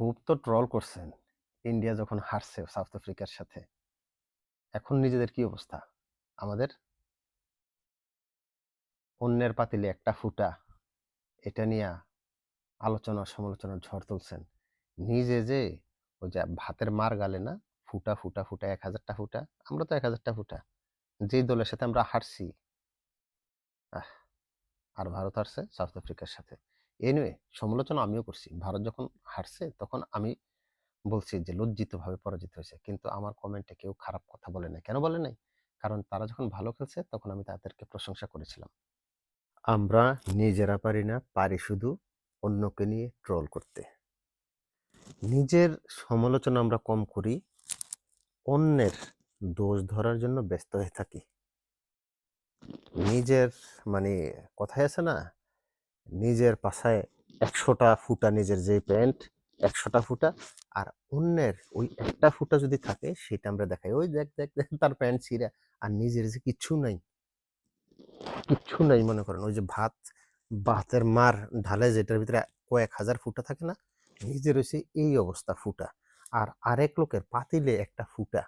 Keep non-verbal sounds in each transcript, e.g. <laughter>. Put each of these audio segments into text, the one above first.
খুব তো ট্রল করছেন। ইন্ডিয়া যখন হারছে সাউথ আফ্রিকার সাথে। এখন নিজেদের কি অবস্থা? আমাদের? অন্যের পাতিলে একটা ফুটা। এটা নিয়ে আলোচনা সমালোচনার ঝড় তুলছেন। নিজে যে ওই যে ভাতের মার গালে না, ফুটা ফুটা ফুটা, এক হাজারটা ফুটা, আমরা তো এক হাজারটা ফুটা। যেই দলের সাথে আমরা হারছি আর ভারত হারছে সাউথ আফ্রিকার সাথে। এনিওয়ে সমালোচনা আমিও করছি। ভারত যখন হারছে, তখন আমি বলছি যে, লজ্জিতভাবে পরাজিত হয়েছে। কিন্তু আমার কমেন্টে কেউ খারাপ কথা বলে নাই। কেন বলে নাই? কারণ তারা যখন ভালো খেলছে, তখন আমি তাদেরকে প্রশংসা করেছিলাম। আমরা নিজেরা পারি না, পারি শুধু অন্যকে নিয়ে ট্রোল করতে। নিজের সমালোচনা আমরা কম করি, অন্যের দোষ ধরার জন্য ব্যস্ত হয়ে থাকি। নিজের মানে কথায় আছে না নিজের পাশায় একশোটা ফুটা নিজের যে প্যান্ট, একশোটা ফুটা আর অন্যের ওই একটা ফুটা যদি থাকে সেটা আমরা দেখাই। ওই দেখ দেখ দেখ, তার প্যান্ট ছিঁড়া আর নিজের যে কিচ্ছু নাই। কিচ্ছু নাই মনে করেন। ওই যে ভাত, ভাতের মার ঢালে যেটার ভিতরে কয়েক হাজার ফুটা থাকে না, নিজের হচ্ছে এই অবস্থা ফুটা। আর আরেক লোকের পাতিলে একটা ফুটা,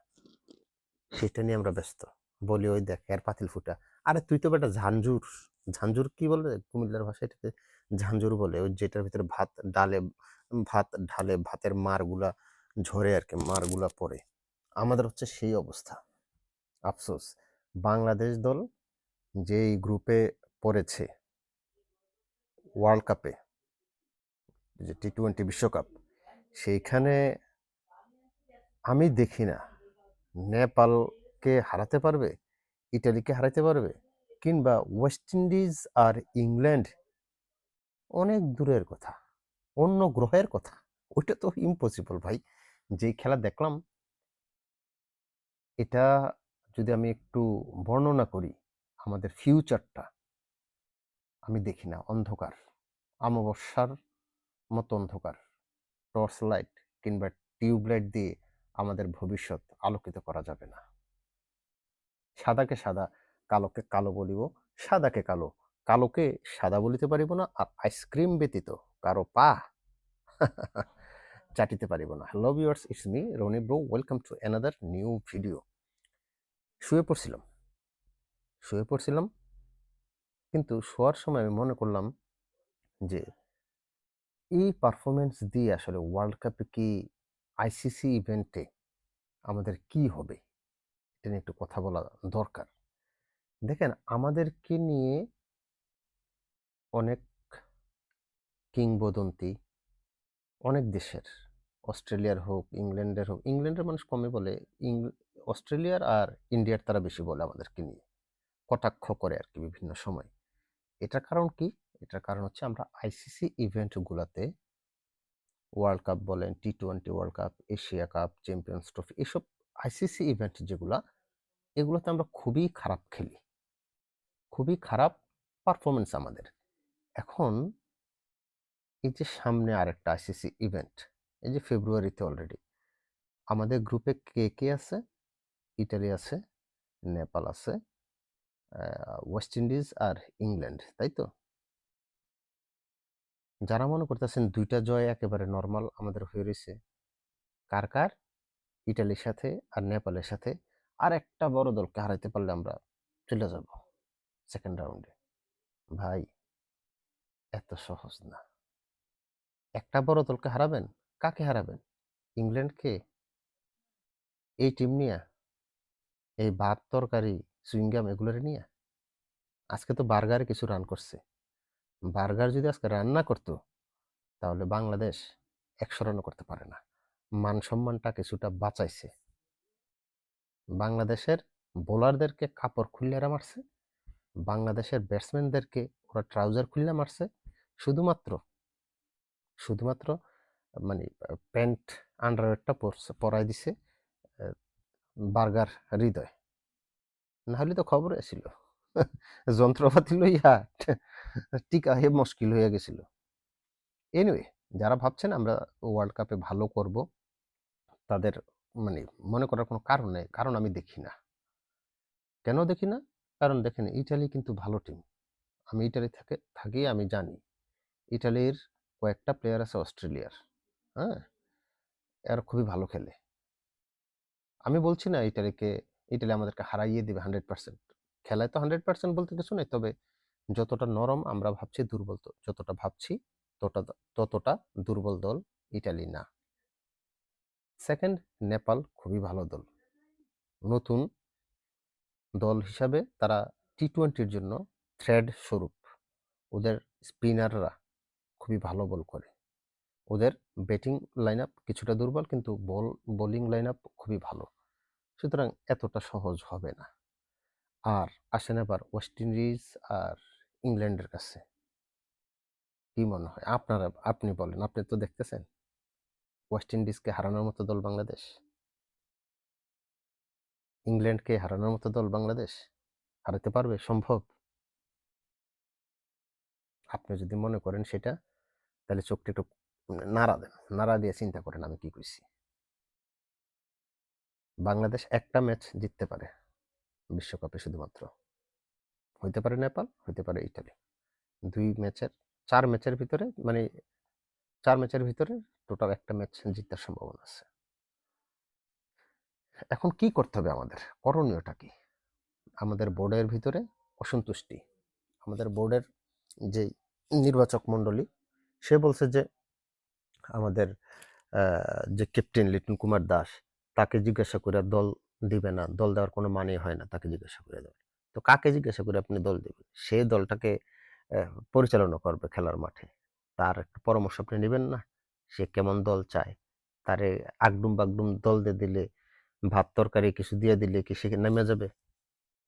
সেটা নিয়ে আমরা ব্যস্ত। বলি, ওই দেখ, এর পাতিল ফুটা। আরে, তুই তো বেটা ঝাঞ্ঝুর ঝাঞ্ঝুর কি বলে? কুমিল্লার ভাষায় এটাকে ঝাঞ্ঝুর বলে। ওই যেটার ভিতরে ভাত ডালে, ভাত ঢালে ভাতের মারগুলা ঝরে আর কি মারগুলা পড়ে। আমাদের হচ্ছে সেই অবস্থা। আফসোস। বাংলাদেশ দল যেই গ্রুপে পড়েছে ওয়ার্ল্ড কাপে যে টি টোয়েন্টি বিশ্বকাপ, সেইখানে আমি দেখি না। নেপালকে হারাতে পারবে? ইটালিকে হারাতে পারবে? কিংবা ওয়েস্ট ইন্ডিজ আর ইংল্যান্ড অনেক দূরের কথা, অন্য গ্রহের কথা, ওইটা তো ইম্পসিবল ভাই। যেই খেলা দেখলাম, এটা যদি আমি একটু বর্ণনা করি, আমাদের ফিউচারটা আমি দেখি না, অন্ধকার, অমাবস্যার মতো অন্ধকার টর্চ লাইট কিংবা টিউবলাইট দিয়ে আমাদের ভবিষ্যৎ আলোকিত করা যাবে না। সাদাকে সাদা কালোকে কালো বলিব, সাদাকে কালো। কালোকে সাদা বলিতে পারিব না আর আইসক্রিম ব্যতীত কারও পা <laughs> চাটিতে পারিব না। Hello viewers it's me Rony bro welcome to another new video শুয়ে পড়ছিলাম। শুয়ে পড়ছিলাম, কিন্তু শোয়ার সময় আমি মনে করলাম যে, এই পারফরমেন্স দিয়ে আসলে ওয়ার্ল্ড কাপে কি আইসিসি ইভেন্টে আমাদের কি হবে? এটা নিয়ে একটু কথা বলা দরকার। দেখেন, আমাদেরকে নিয়ে অনেক কিংবদন্তি অনেক দেশের, অস্ট্রেলিয়ার হোক, ইংল্যান্ডের হোক, ইংল্যান্ডের মানুষ কমে বলে অস্ট্রেলিয়ার আর ইন্ডিয়ার তারা বেশি বলে আমাদেরকে নিয়ে, কটাক্ষ করে আর কি বিভিন্ন সময়। এটার কারণ কি? এটার কারণ হচ্ছে আমরা আইসিসি ইভেন্টগুলোতে ওয়ার্ল্ড কাপ বলেন T twenty World Cup Asia Cup Champions Trophy এসব আইসিসি ইভেন্ট যেগুলা, এগুলোতে আমরা খুবই খারাপ খেলি। খুবই খারাপ পারফরমেন্স আমাদের। এখন এই যে সামনে আরেকটা আইসিসি ইভেন্ট এই যে ফেব্রুয়ারিতে অলরেডি আমাদের গ্রুপে কে কে আছে? ইটালি আছে নেপাল আছে ওয়েস্ট ইন্ডিজ আর ইংল্যান্ড তাই তো? যারা মনে করতেছেন দুইটা জয় একেবারে নর্মাল আমাদের হয়ে রয়েছে, কার কার? ইটালির সাথে আর নেপালের সাথে। আর একটা বড় দলকে হারাইতে পারলে আমরা চলে যাব। সেকেন্ড রাউন্ডে ভাই, এত সহজ না। একটা বড় দলকে হারাবেন? কাকে হারাবেন? ইংল্যান্ডকে? এই টিম নিয়ে? এই ভাত তরকারি সুইংগাম এগুলোর নিয়ে? আজকে তো বার্গারে কিছু রান করছে। বার্গার যদি আজকে রান না করতো, তাহলে বাংলাদেশ একশো রানও করতে পারে না। মান সম্মানটা কিছুটা বাঁচাইছে। বাংলাদেশের বোলারদেরকে কাপড় খুললেরা মারছে। বাংলাদেশের ব্যাটসম্যানদেরকে ওরা ট্রাউজার খুললে মারছে। শুধুমাত্র শুধুমাত্র মানে প্যান্ট আন্ডারওয়েরটা পরাই দিছে বার্গার হৃদয়। না হলে তো খবর ছিল যন্ত্রপাতি লইয়া টিকা হয়ে মুশকিল হয়ে গেছিল। এনিওয়ে যারা ভাবছেন আমরা ওয়ার্ল্ড কাপে ভালো করব, তাদের মানে মনে করার কোনো কারণ নেই, কারণ আমি দেখি না। কেন দেখি না? কারণ দেখেন ইটালি কিন্তু ভালো টিম আমি ইটালি থেকে, থাকি, আমি জানি। ইটালির কয়েকটা প্লেয়ার আছে অস্ট্রেলিয়ার হ্যাঁ? এরা খুবই ভালো খেলে। আমি বলছি না ইটালিকে ইটালি আমাদেরকে হারাইয়ে দিবে হান্ড্রেড পার্সেন্ট খেলায় তো হান্ড্রেড পার্সেন্ট বলতে কিছু নেই, তবে যতটা নরম আমরা ভাবছি দুর্বল যতটা ভাবছি ততটা ততটা দুর্বল দল ইটালি না। সেকেন্ড নেপাল খুবই ভালো দল। নতুন দল হিসাবে তারা টি টোয়েন্টির জন্য থ্রেড স্বরূপ। ওদের স্পিনাররা খুবই ভালো বল করে। ওদের ব্যাটিং লাইন আপ কিছুটা দুর্বল কিন্তু বল বোলিং লাইন আপ খুবই ভালো। সুতরাং এতটা সহজ হবে না। আর আসেন এবার ওয়েস্ট ইন্ডিজ আর ইংল্যান্ডের কাছে। কি মনে হয়? আপনারা, আপনি বলেন, আপনি তো দেখতেছেন? ওয়েস্ট ইন্ডিজকে হারানোর মতো দল বাংলাদেশ? ইংল্যান্ডকে হারানোর মতো দল বাংলাদেশ হারাতে পারবে? সম্ভব? আপনি যদি মনে করেন সেটা, তাহলে চোখটা একটু নাড়া দেন, নাড়া দিয়ে চিন্তা করেন আমি কি কইছি। বাংলাদেশ একটা ম্যাচ জিততে পারে বিশ্বকাপে শুধুমাত্র। হইতে পারে নেপাল, হইতে পারে ইটালি। দুই ম্যাচের, চার ম্যাচের ভিতরে মানে চার ম্যাচের ভিতরে টোটাল একটা ম্যাচ জিতার সম্ভাবনা আছে। এখন কি করতে হবে আমাদের? করণীয়টা কি? আমাদের বোর্ডের ভিতরে অসন্তুষ্টি। আমাদের বোর্ডের যে নির্বাচক মণ্ডলী, সে বলছে যে, আমাদের যে ক্যাপ্টেন লিটন কুমার দাস, তাকে জিজ্ঞাসা করে দল দিবে না, দল দেওয়ার কোনো মানে হয় না, তাকে জিজ্ঞাসা করে দেবে। তো কাকে জিজ্ঞাসা করে আপনি দল দেবেন? সে দলটাকে পরিচালনা করবে খেলার মাঠে। তার একটা পরামর্শ আপনি নেবেন না? সে কেমন দল চায়? তারে আগডুম বাগডুম দল দিয়ে দিলে ভাত তরকারি কিছু দিয়ে দিলে কি সে নেমে যাবে?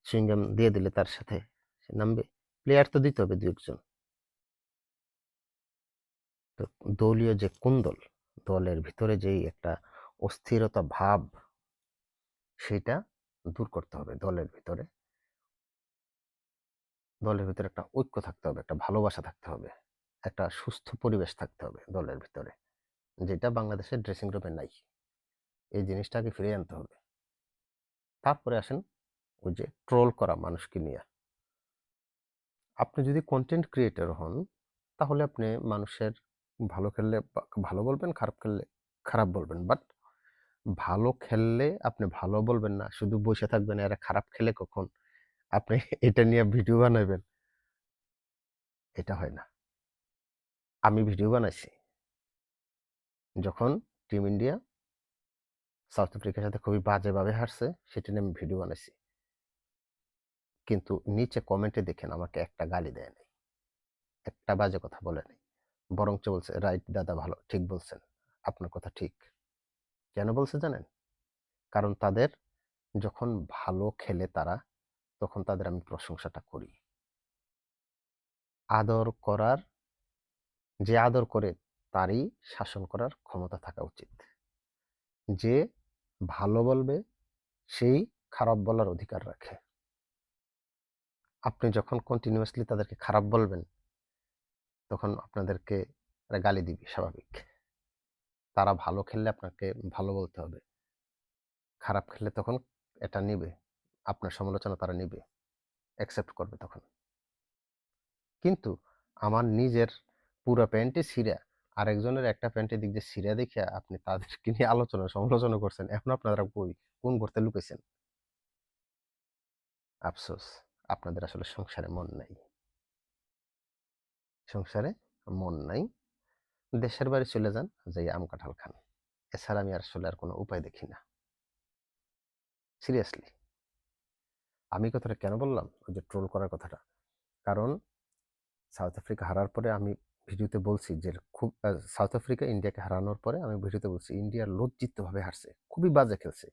সুইংগাম দিয়ে দিলে তার সাথে সে নামবে? প্লেয়ার তো দিতে হবে দু একজন তো দলীয় যে কোন দল? দলের ভিতরে যেই একটা অস্থিরতা ভাব, সেটা দূর করতে হবে দলের ভিতরে। দলের ভিতরে একটা ঐক্য থাকতে হবে, একটা ভালোবাসা থাকতে হবে, একটা সুস্থ পরিবেশ থাকতে হবে দলের ভিতরে, যেটা বাংলাদেশের ড্রেসিং রুমে নাই। এই জিনিসটাকে ফিরিয়ে আনতে হবে। তারপরে আসেন ওই যে ট্রোল করা মানুষকে নিয়ে। আপনি যদি কন্টেন্ট ক্রিয়েটর হন, তাহলে আপনি মানুষের ভালো খেললে ভালো বলবেন, খারাপ খেললে খারাপ বলবেন। বাট ভালো খেললে আপনি ভালো বলবেন না, শুধু বসে থাকবেন এরা খারাপ খেলে কখন? আপনি এটা নিয়ে ভিডিও বানাবেন এটা হয় না। আমি ভিডিও বানাইছি। যখন টিম ইন্ডিয়া সাউথ আফ্রিকার সাথে খুবই বাজেভাবে হারছে সেটা নিয়ে আমি ভিডিও বানাইছি। কিন্তু নিচে কমেন্টে দেখেন, আমাকে একটা গালি দেয় নাই। একটা বাজে কথা বলে নাই। বরঞ্চ বলছে, রাইট দাদা, ভালো, ঠিক বলছেন। আপনার কথা ঠিক। কেন বলছে জানেন? কারণ তাদের যখন ভালো খেলে তারা, তখন তাদের আমি প্রশংসাটা করি। আদর করার, যে আদর করে, তারই শাসন করার ক্ষমতা থাকা উচিত। যে ভালো বলবে, সেই খারাপ বলার অধিকার রাখে। আপনি যখন কন্টিনিউয়াসলি তাদেরকে খারাপ বলবেন, তখন আপনাদেরকে গালি দিবে স্বাভাবিক। তারা ভালো খেললে আপনাকে ভালো বলতে হবে। খারাপ খেললে তখন এটা নিবে, আপনার সমালোচনা তারা নিবে অ্যাকসেপ্ট করবে তখন। কিন্তু আমার নিজের পুরো প্যান্টে ছিঁড়া আরেকজনের একটা প্যান্টের দিক দিয়ে ছিঁড়া দেখে আপনি তাদেরকে নিয়ে আলোচনা সমালোচনা করছেন, এখন আপনারা কই? কোন করতে লুকেছেন আফসোস, আপনাদের আসলে সংসারে মন নাই। সংসারে মন নাই। দেশের বাড়ি চলে যান যাই আম কাঁঠাল খান। এছাড়া আমি আর আসলে আর কোনো উপায় দেখি না। সিরিয়াসলি আমি কথাটা কেন বললাম? ওই যে ট্রোল করার কথাটা। কারণ সাউথ আফ্রিকা হারার পরে আমি ভিডিওতে বলছি যে, খুব সাউথ আফ্রিকা ইন্ডিয়াকে হারানোর পরে আমি ভিডিওতে বলছি, ইন্ডিয়া লজ্জিতভাবে হারছে, খুবই বাজে খেলছে।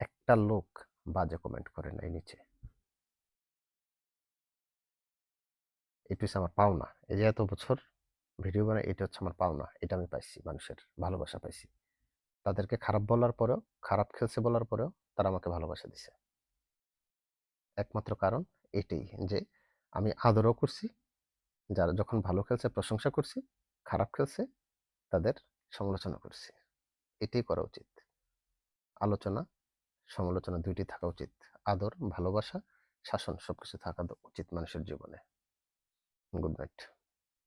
একটা লোক বাজে কমেন্ট করে নাই নিচে। এটা হচ্ছে আমার পাওনা। এই যে এত বছর ভিডিও বানাই, এটা হচ্ছে আমার পাওনা। এটা আমি পাইছি, মানুষের ভালোবাসা পাইছি। তাদেরকে খারাপ বলার পরেও, খারাপ খেলছে বলার পরেও, তারা আমাকে ভালোবাসা দিছে। একমাত্র কারণ এটাই যে, আমি আদরও করছি যারা যখন ভালো খেলছে, প্রশংসা করছি, খারাপ খেলছে, তাদের সমালোচনা করছি। এটাই করা উচিত। আলোচনা, সমালোচনা দুইটি থাকা উচিত। আদর, ভালোবাসা, শাসন সবকিছু থাকা উচিত মানুষের জীবনে। Good night.